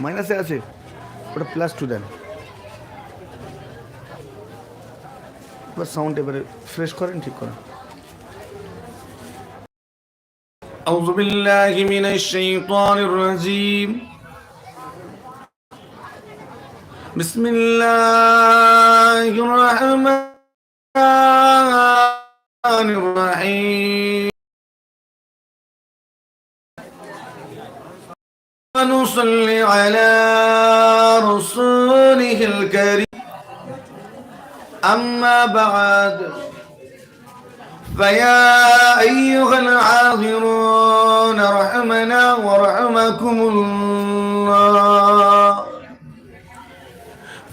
মাইনাসে আছে ওটা প্লাস টু দেন এবার সাউন্ড এবারে ফ্রেশ করেন ঠিক করেন أعوذ بالله من الشيطان الرجيم بسم الله الرحمن ونصلي على رسوله الكريم. أما بعد فيا أيها العاذرون رحمنا ورحمكم الله.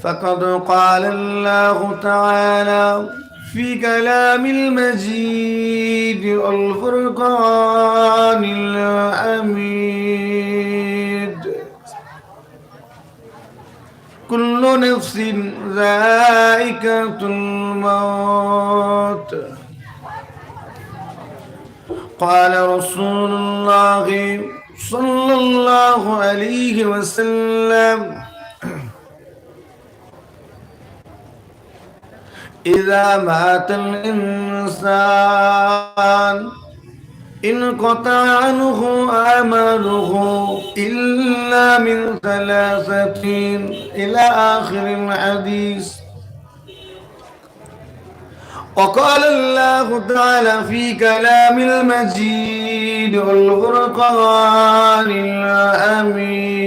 فقد قال الله تعالى في كلام المجيد والفرقان الحميد نفس ذائقة الموت. قال رسول الله صلى الله عليه وسلم إذا مات الإنسان انقطع عنه عمله إلا من ثلاثة إلى آخر الحديث. وقال الله تعالى في كلام المجيد والفرقان الحميد.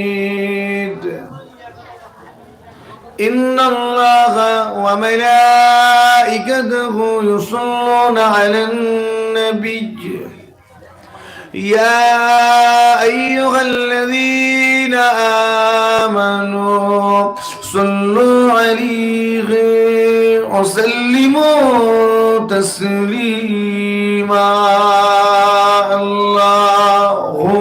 إن الله وملائكته يصلون على النبي. يا أيها الذين آمنوا صلوا عليه وسلموا تسليما. اللهم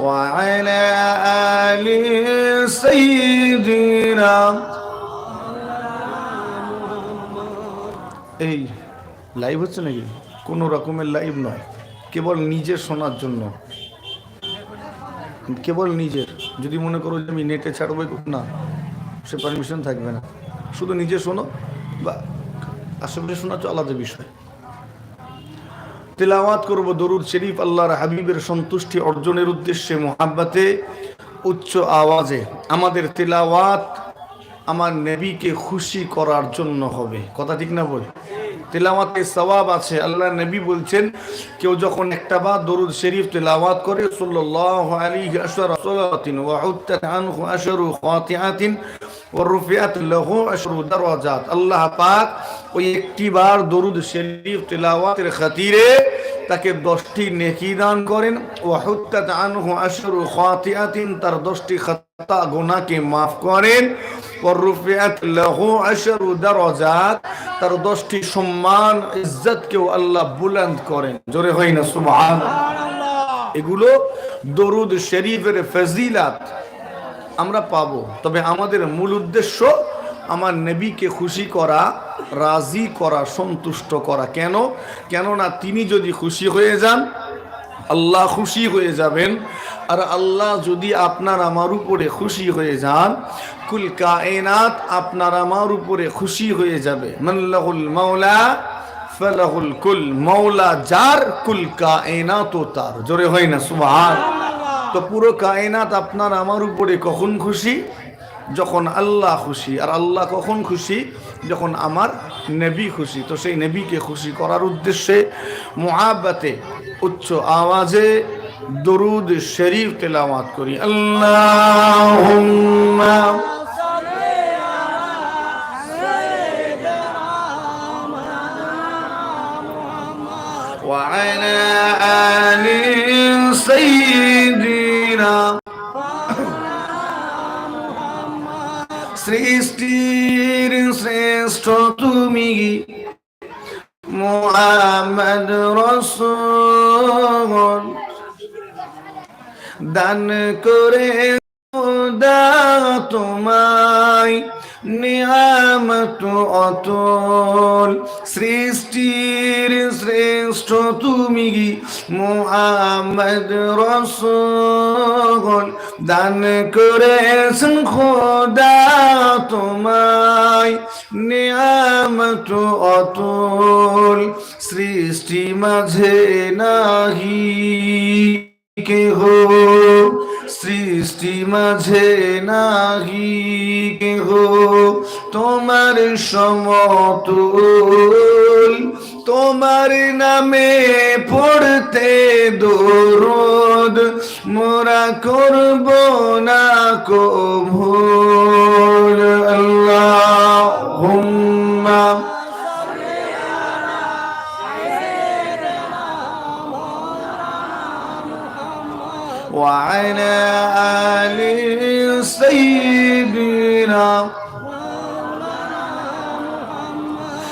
وعلى آل سيدنا এই লাইভ হচ্ছে নাকি? কোনো রকমের লাইভ নয়। কেবল নিজের শোনার জন্য। কেবল নিজের। যদি মনে করো যে আমি নেটে ছাড়বো, না, সে পারমিশন থাকবে না। শুধু নিজে শোনো, বা আশেপাশে শোনা তো আলাদা বিষয়। তেলাওয়াত করব দরুদ শরীফ, আল্লাহর হাবিবের সন্তুষ্টি অর্জনের উদ্দেশ্যে, মোহাব্বাতে, উচ্চ আওয়াজে। আমাদের তেলাওয়াত আমার নবীকে খুশি করার জন্য হবে। কথা ঠিক না বল? তেলাওয়াতে সওয়াব আছে। আল্লাহ নবী বলছেন, কেউ যখন একটা বা দরুদ শরীফ তেলাওয়াত করে, সাল্লাল্লাহু আল্লাহ পাক ওই একটি বার দরুদ শরীফ তেলাওয়াতের খাতিরে তাকে দশটি নেকি দান করেন। তার দশটি গুনাহকে maaf করেন। তার দশটি সম্মান আল্লাহ বুলন্দ করেন। জোরে হয় না এগুলো দরুদ শরীফের ফজিলাত আমরা পাবো। তবে আমাদের মূল উদ্দেশ্য আমার নবীকে খুশি করা, রাজি করা, সন্তুষ্ট করা। কেন? কেননা তিনি যদি খুশি হয়ে যান, আল্লাহ খুশি হয়ে যাবেন। আর আল্লাহ যদি আপনার আমার উপরে খুশি হয়ে যান, কুল কায়নাত আপনার আমার উপরে খুশি হয়ে যাবে। মাল্লাহুল মাওলা, ফালাহুল কুল মাওলা, যার কুল কায়নাত তার। জোরে হয় না, সুবহান। তো পুরো কায়নাত আপনার আমার উপরে কখন খুশি? যখন আল্লাহ খুশি আর আল্লাহ কখন খুশি যখন আমার নেবী খুশি তো সেই নেবীকে খুশি করার উদ্দেশ্যে মোহাব্বাতে উচ্চ আওয়াজে দরুদ শরীফ তেলাওয়াত করি আল্লাহ وعلى آل سيدنا সৃষ্টির শ্রেষ্ঠ তুমি মোহাম্মদ রসুল। দান করে নিয়ামত অতল সৃষ্টির শ্রেষ্ঠ তুমি মোহাম্মদ রসল। দান করেছেন খোদা তোমায়। নিয়ামত অতল সৃষ্টি মাঝে নাহি কেহ। সৃষ্টি মাঝে নাহি কেহ। তোমার সমতুল, তোমার নামে পড়তে দরদ। মোরা করব না কো আল্লাহ। وعلى آل سيدنا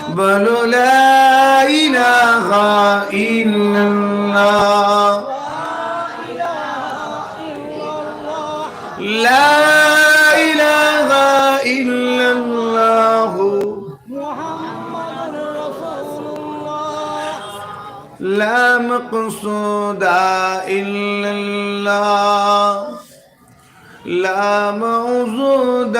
بل لا إله إلا الله. مقصود إلا الله لا موجود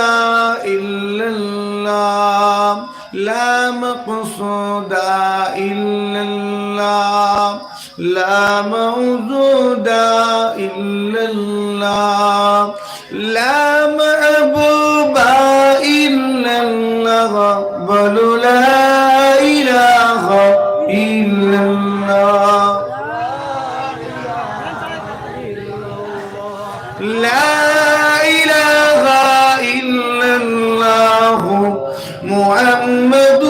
إلا الله لا مقصود إلا الله لا موجود إلا الله لا محبوب إلا الله بل لا إله إلا لا إله إلا الله. محمد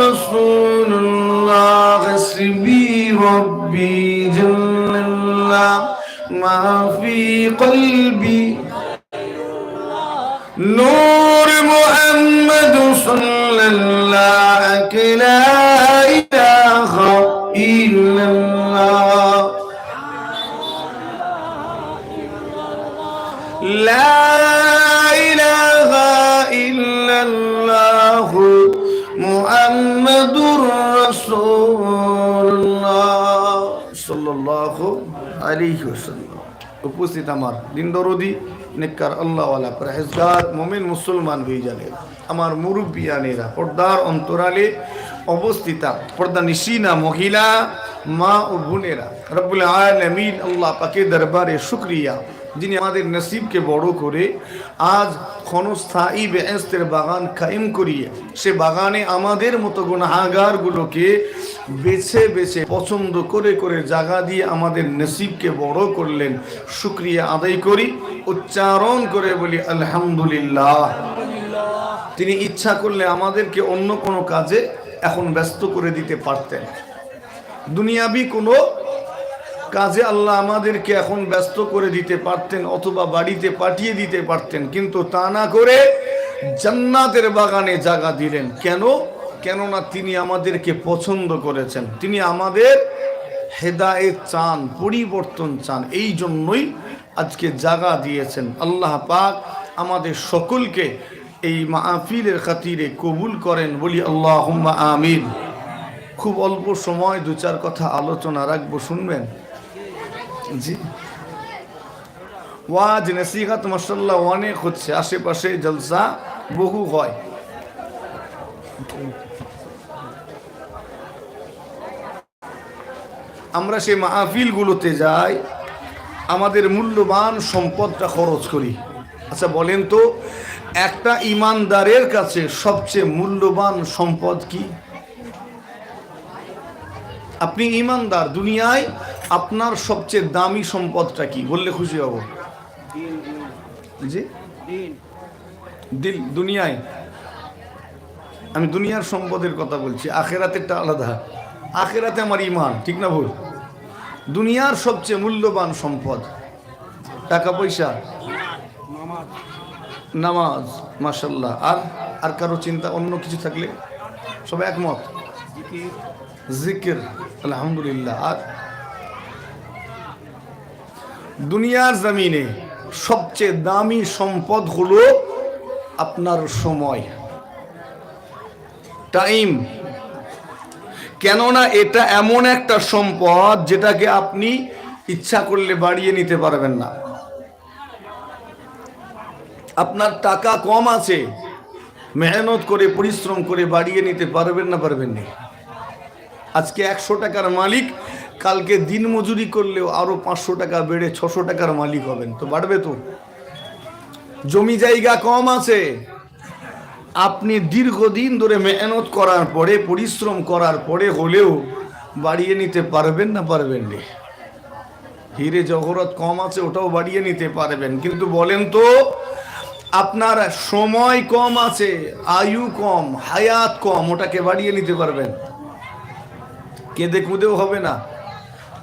رسول الله. حسبي ربي جل الله. ما في قلبي. نور محمد صلى الله لا إله إلا সাল্লাহ আলী উপস্থিত আমার দিন দরদি নেককার আল্লাহওয়ালা পরেজগার মোমেন মুসলমান ভাইজানেরা আমার মুরব্বিয়ানেরা, পর্দার অন্তরালে অবস্থিতা পর্দা নিশিনা মহিলা, মা ও বোনেরা, রব্বুল আলমিন আল্লাহ পাকে দরবারে শুক্রিয়া, যিনি আমাদের নসিবকে বড় করে আজ ক্ষণস্থায়ী বেহেস্তের বাগান কায়েম করিয়ে, সে বাগানে আমাদের মতো গুণাগারগুলোকে বেছে বেছে পছন্দ করে করে জায়গা দিয়ে আমাদের নসিবকে বড় করলেন। শুক্রিয়া আদায় করি, উচ্চারণ করে বলি, আলহামদুলিল্লাহ। তিনি ইচ্ছা করলে আমাদেরকে অন্য কোনো কাজে এখন ব্যস্ত করে দিতে পারতেন। দুনিয়াবি কোনো কাজে আল্লাহ আমাদেরকে এখন ব্যস্ত করে দিতে পারতেন অথবা বাড়িতে পাঠিয়ে দিতে পারতেন, কিন্তু তা না করে জান্নাতের বাগানে জায়গা দিলেন। কেন? কেননা তিনি আমাদেরকে পছন্দ করেছেন। তিনি আমাদের হেদায়েত চান, পরিবর্তন চান। এই জন্যই আজকে জায়গা দিয়েছেন। আল্লাহ পাক আমাদের সকলকে এই মাহফিলের খাতিরে কবুল করেন বলি আল্লাহ আমিন। খুব অল্প সময় দু চার কথা আলোচনা রাখব, শুনবেন? ওয়াজ, নসিহাত মাসাল্লাহ অনেক হচ্ছে। আশেপাশে জলসা বহু হয়। আমরা সেই মাহফিলগুলোতে যাই, আমাদের মূল্যবান সম্পদটা খরচ করি। আচ্ছা বলেন তো, একটা ইমানদারের কাছে সবচেয়ে মূল্যবান সম্পদ কি? আপনি ইমানদার, দুনিয়ায় আপনার সবচেয়ে দামি সম্পদটা কি? বললে খুশি হব। জি দিল, দুনিয়ায়। আমি দুনিয়ার সম্পদের কথা বলছি, আখেরাতেরটা আলাদা। আখেরাতে আমার ইমান ঠিক না ভুল? দুনিয়ার সবচেয়ে মূল্যবান সম্পদ টাকা পয়সা নামাজ মাসাল্লাহ আর আর কারও চিন্তা অন্য কিছু থাকলে? সবাই একমত? জিকির, আলহামদুলিল্লাহ। আর দুনিয়ার জমিনে সবচেয়ে দামি সম্পদ হলো আপনার সময়। টাইম। কেননা এটা এমন একটা সম্পদ যেটাকে আপনি ইচ্ছা করলে বাড়িয়ে নিতে পারবেন না। আপনার টাকা কম আছে, মেহনত করে, পরিশ্রম করে বাড়িয়ে নিতে পারবেন না পারবেন না। আজকে একশো টাকার মালিক কালকে দিন মজুরি করলেও আরও পাঁচশো টাকা বেড়ে ছশো টাকার মালিক হবেন। তো বাড়বে তো। জমি জায়গা কম আছে। আপনি দীর্ঘদিন ধরে মেহনত করার পরে, পরিশ্রম করার পরে হলেও বাড়িয়ে নিতে পারবেন না পারবেন না হিরে জহরত কম আছে, ওটাও বাড়িয়ে নিতে পারবেন। কিন্তু বলেন তো, আপনার সময় কম আছে, আয়ু কম, হায়াত কম, ওটাকে বাড়িয়ে নিতে পারবেন। কেঁদে কুঁদেও হবে না।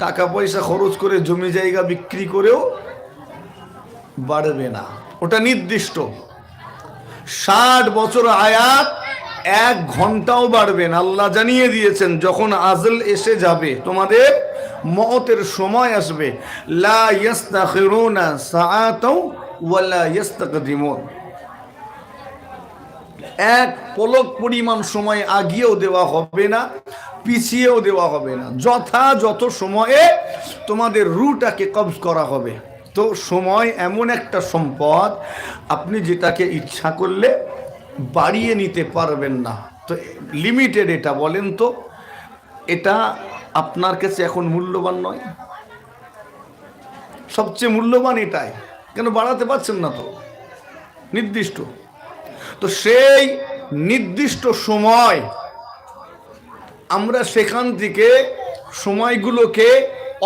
টাকা পয়সা খরচ করে জমি জায়গা বিক্রি করেও বাড়বে না। ওটা নির্দিষ্ট। ষাট বছর আয়াত, এক ঘন্টাও বাড়বেন আল্লাহ জানিয়ে দিয়েছেন, যখন আজল এসে যাবে, তোমাদের মতের সময় আসবে। লা ইয়াস্তাখিরুনা সাআতাও ওয়ালা ইয়াস্তাকদিমুন। এক পলক পরিমাণ সময় আগিয়েও দেওয়া হবে না, পিছিয়েও দেওয়া হবে না। যথাযথ সময়ে তোমাদের রুটাকে কবজ করা হবে, তো সময় এমন একটা সম্পদ আপনি যেটাকে ইচ্ছা করলে বাড়িয়ে নিতে পারবেন না। তো লিমিটেড এটা বলেন তো, এটা আপনার কাছে এখন মূল্যবান নয়। সবচেয়ে মূল্যবান এটাই। কেন বাড়াতে পারছেন না তো? নির্দিষ্ট। তো সেই নির্দিষ্ট সময় আমরা সেখান থেকে সময়গুলোকে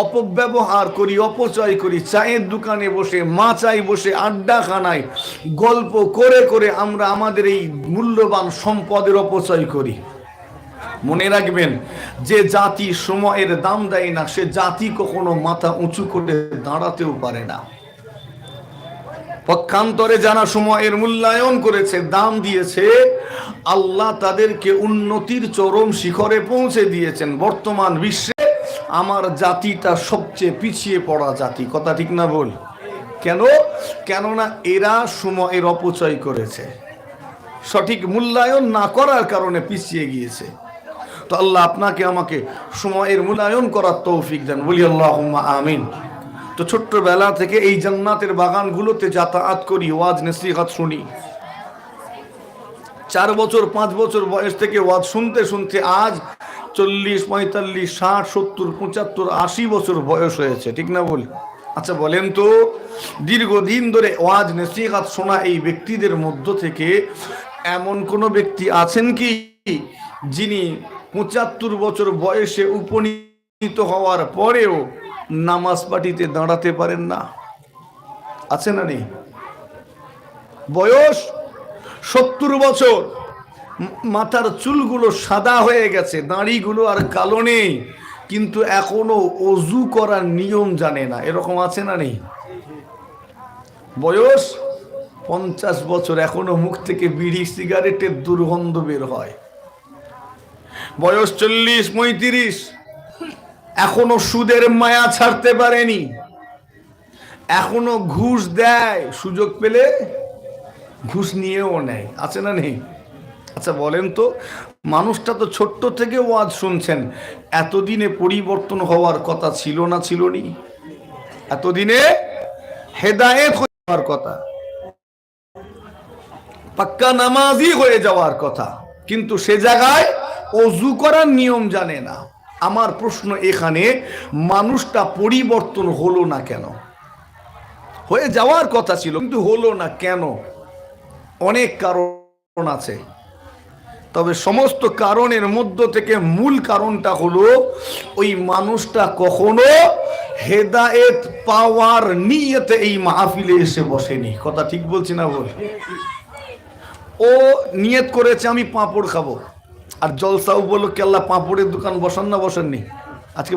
অপব্যবহার করি, অপচয় করি। চায়ের দোকানে বসে, মাচায় বসে আড্ডা খানায় গল্প করে করে আমরা আমাদের এই মূল্যবান সম্পদের অপচয় করি। মনে রাখবেন, যে জাতি সময়ের দাম দেয় না, সে জাতি কখনো মাথা উঁচু করে দাঁড়াতেও পারে না। পক্ষান্তরে যারা সময়ের মূল্যায়ন করেছে, দাম দিয়েছে, আল্লাহ তাদেরকে উন্নতির চরম শিখরে পৌঁছে দিয়েছেন। বর্তমান বিশ্বে আমার জাতিটা সবচেয়ে পিছিয়ে পড়া জাতি। কথা ঠিক না বল কেন? কেননা এরা সময়ের অপচয় করেছে। সঠিক মূল্যায়ন না করার কারণে পিছিয়ে গিয়েছে। তো আল্লাহ আপনাকে আমাকে সময়ের মূল্যায়ন করার তৌফিক দেন। বলি আল্লাহ আমিন। তো ছোট্টবেলা থেকে এই জান্নাতের বাগানগুলোতে যাতায়াত করি, ওয়াজ, নসিহাত শুনি। চার বছর, পাঁচ বছর বয়স থেকে ওয়াজ শুনতে শুনতে আজ চল্লিশ, পঁয়তাল্লিশ, ষাট, সত্তর, পঁচাত্তর, আশি বছর বয়স হয়েছে, ঠিক না বলি? আচ্ছা বলেন তো, দীর্ঘদিন ধরে ওয়াজ, নসিহাত শোনা এই ব্যক্তিদের মধ্য থেকে এমন কোনো ব্যক্তি আছেন কি, যিনি পঁচাত্তর বছর বয়সে উপনীত হওয়ার পরেও নামাজ পাটিতে দাঁড়াতে পারেন না। আছে না নেই? বয়স সত্তর বছর। মাথার চুলগুলো সাদা হয়ে গেছে, দাঁড়িগুলো আর কালো নেই, কিন্তু এখনও অজু করার নিয়ম জানে না। এরকম আছে না নেই? বয়স পঞ্চাশ বছর, এখনও মুখ থেকে বিড়ি, সিগারেটের দুর্গন্ধ বের হয়। বয়স চল্লিশ, পঁয়ত্রিশ। এখনও সুদের মায়া ছাড়তে পারেনি। এখনও ঘুষ দেয়, সুযোগ পেলে ঘুষ নিয়েও নেয়। আছে না নেই? আচ্ছা বলেন তো, মানুষটা তো ছোট্ট থেকে ওয়াজ শুনছেন। এতদিনে পরিবর্তন হওয়ার কথা ছিল না ছিল নি? এতদিনে হেদায়েত হওয়ার কথা। পাক্কা নামাজি হয়ে যাওয়ার কথা। কিন্তু সে জায়গায় অজু করার নিয়ম জানে না। আমার প্রশ্ন এখানে, মানুষটা পরিবর্তন হলো না কেন? হয়ে যাওয়ার কথা ছিল, কিন্তু হলো না কেন? অনেক কারণ আছে। তবে সমস্ত কারণের মধ্য থেকে মূল কারণটা হলো, ওই মানুষটা কখনো হেদায়েত পাওয়ার নিয়তে এই মাহফিলে এসে বসেনি। কথা ঠিক বলছি না বল ও নিয়ত করেছে, আমি পাঁপড় খাব। আর জলসা উপলক্ষে আল্লাহ পাঁপড়ের দোকান বসান না বসাননি? আজকে